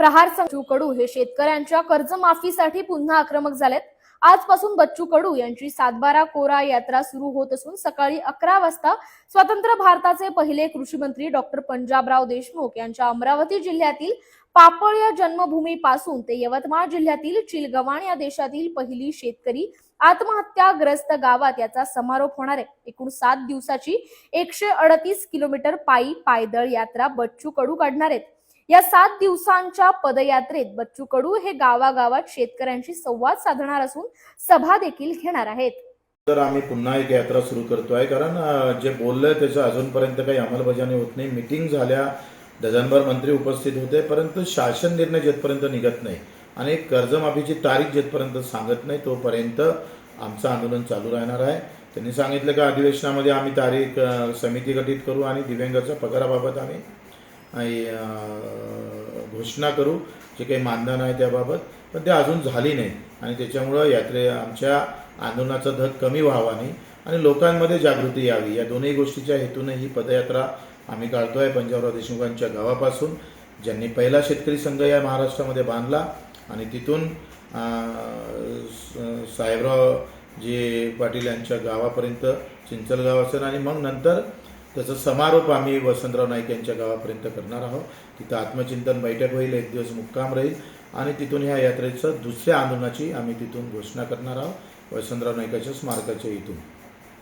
प्रहार संजू कडू हे शेतकऱ्यांच्या कर्जमाफीसाठी पुन्हा आक्रमक झालेत. आजपासून बच्चू कडू यांची सातबारा कोरा यात्रा सुरू होत असून सकाळी अकरा वाजता स्वतंत्र भारताचे पहिले कृषी मंत्री डॉक्टर पंजाबराव देशमुख यांच्या अमरावती जिल्ह्यातील पापळ या जन्मभूमीपासून ते यवतमाळ जिल्ह्यातील चिलगवाण या देशातील पहिली शेतकरी आत्महत्याग्रस्त गावात याचा समारोप होणार आहे. एकूण सात दिवसाची एकशे अडतीस किलोमीटर पायी पायदळ यात्रा बच्चू कडू काढणार आहेत. या सात दिवसांच्या पदयात्रेत बच्चू कडू हे गावागावात शेतकऱ्यांशी संवाद साधणार असून सभा देखील घेणार आहेत. तर आम्ही पुन्हा एक यात्रा सुरू करतोय. कारण जे बोललंय त्याचं अजूनपर्यंत काही अंमलबजावणी होत नाही. मिटिंग झाल्या डझनभर मंत्री उपस्थित होते परंतु शासन निर्णय जेथपर्यंत निघत नाही आणि कर्जमाफीची तारीख जेथपर्यंत सांगत नाही तोपर्यंत आमचं आंदोलन चालू राहणार आहे. त्यांनी सांगितलं की अधिवेशनामध्ये आम्ही तारीख समिती गठीत करू आणि दिव्यांगाच्या पगाराबाबत आम्ही घोषणा करू जे काही मानधन आहे त्याबाबत पण ते अजून झाली नाही. आणि त्याच्यामुळं यात्रे आमच्या आंदोलनाचा धग कमी व्हावा नाही आणि लोकांमध्ये जागृती यावी. या दोन्ही गोष्टीच्या हेतूने ही पदयात्रा आम्ही काढतो आहे पंजाबराव देशमुखांच्या गावापासून ज्यांनी पहिला शेतकरी संघ या महाराष्ट्रामध्ये बांधला आणि तिथून स- साहेबराव जे पाटील यांच्या गावापर्यंत चिंचलगाव असेल आणि मग नंतर त्याचा समारोप आम्ही वसंतराव नाईक यांच्या गावापर्यंत करणार आहोत. तिथं आत्मचिंतन बैठक होईल एक दिवस मुक्काम राहील आणि तिथून ह्या यात्रेचं दुसऱ्या आंदोलनाची आम्ही तिथून घोषणा करणार आहोत वसंतराव नाईकाच्या स्मारकाच्या इथून.